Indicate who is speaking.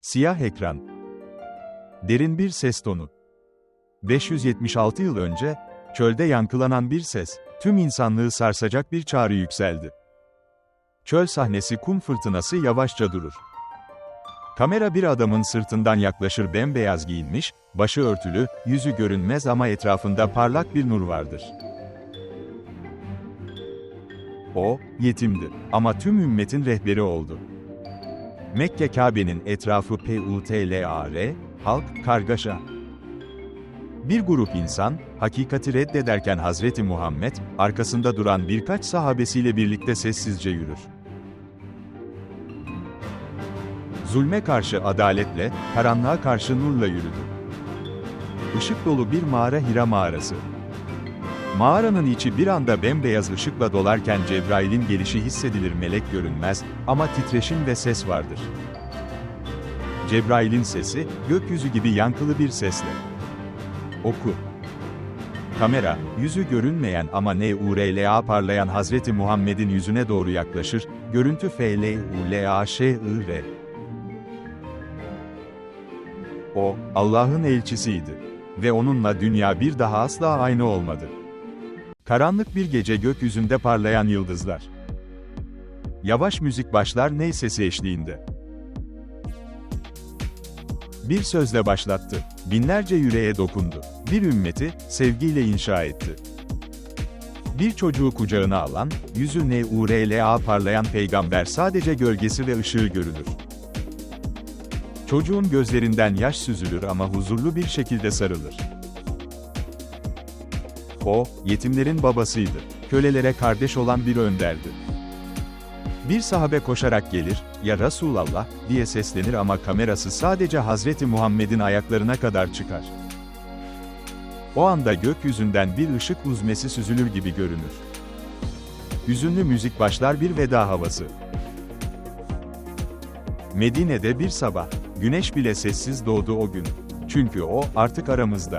Speaker 1: Siyah ekran. Derin bir ses tonu. 576 yıl önce, çölde yankılanan bir ses, tüm insanlığı sarsacak bir çağrı yükseldi. Çöl sahnesi kum fırtınası yavaşça durur. Kamera bir adamın sırtından yaklaşır bembeyaz giyinmiş, başı örtülü, yüzü görünmez ama etrafında parlak bir nur vardır. O, yetimdi ama tüm ümmetin rehberi oldu. Mekke Kabe'nin etrafı PUTLAR, halk, kargaşa. Bir grup insan, hakikati reddederken Hazreti Muhammed, arkasında duran birkaç sahabesiyle birlikte sessizce yürür. Zulme karşı adaletle, karanlığa karşı nurla yürüdü. Işık dolu bir mağara Hira mağarası. Mağaranın içi bir anda bembeyaz ışıkla dolarken Cebrail'in gelişi hissedilir melek görünmez ama titreşim ve ses vardır. Cebrail'in sesi, gökyüzü gibi yankılı bir sesle. Oku. Kamera, yüzü görünmeyen ama NURLA parlayan Hazreti Muhammed'in yüzüne doğru yaklaşır, görüntü FLULAŞIR. O, Allah'ın elçisiydi. Ve onunla dünya bir daha asla aynı olmadı. Karanlık bir gece gökyüzünde parlayan yıldızlar. Yavaş müzik başlar ney sesi eşliğinde. Bir sözle başlattı. Binlerce yüreğe dokundu. Bir ümmeti, sevgiyle inşa etti. Bir çocuğu kucağına alan, yüzü NURLA parlayan peygamber sadece gölgesi ve ışığı görülür. Çocuğun gözlerinden yaş süzülür ama huzurlu bir şekilde sarılır. O, yetimlerin babasıydı. Kölelere kardeş olan bir önderdi. Bir sahabe koşarak gelir, ya Resulallah, diye seslenir ama kamerası sadece Hazreti Muhammed'in ayaklarına kadar çıkar. O anda gökyüzünden bir ışık uzmesi süzülür gibi görünür. Hüzünlü müzik başlar bir veda havası. Medine'de bir sabah, güneş bile sessiz doğdu o gün. Çünkü o, artık aramızda.